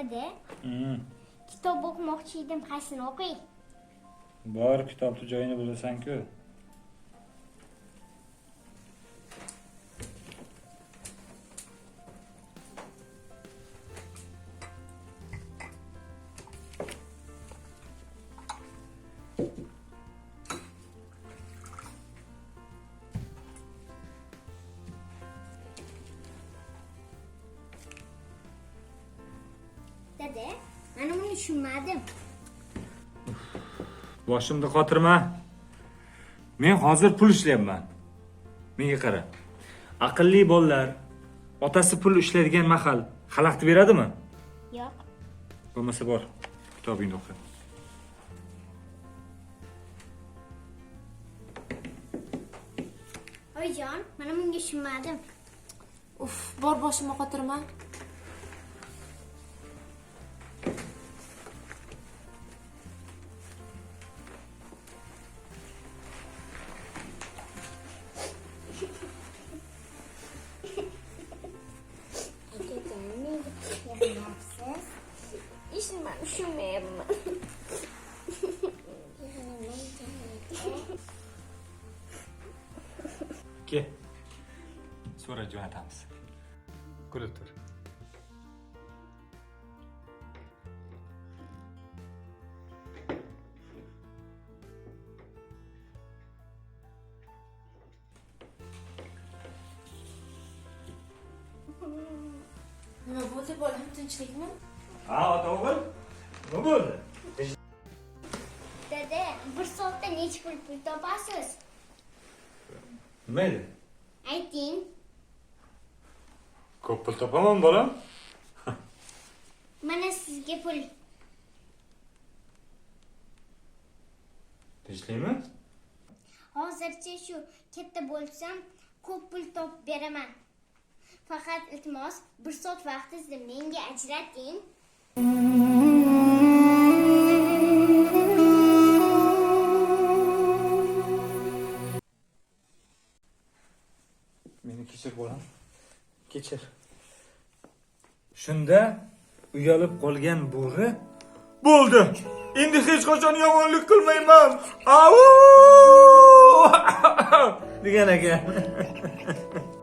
Dada, Hmm. kitob o'qimoqchi edim, qaysini o'qiy? Bor kitobni joyini bilasan-ku. Dada, mana buni tushunmadim. Boshimni qotirma. Men hozir pul ishlayapman. Menga qara. Aqlli bolalar otasi pul ishlaydigan mahal xalaqit beradimi? Yo'q. Bo'lmasa bor, kitobingni o'qi. Oyijon, mana bunga tushunmadim. Uf, bor boshimni qotirma. roxo mesmo. Que? Sonra Jonathan'sı. Kulüptür. nima bo'ldi bolam tinchlikmi ha ota o'g'il Nima bo'ldi? Dada, bir soatda necha pul pul topasiz? Nima edi? Ayting. Ko'p pul topaman bolam. Mana sizga pul. Tinchlikmi? Hozircha shu katta bo'lsam, ko'p pul topib beraman. Faqat iltimos, bir soat vaqtingizni menga ajrating. Kechir bolam. Kechir. Shunda uyalib qolgan bo'ri bo'ldi. Endi hech qachon yomonlik qilmayman. Au! degan ekan.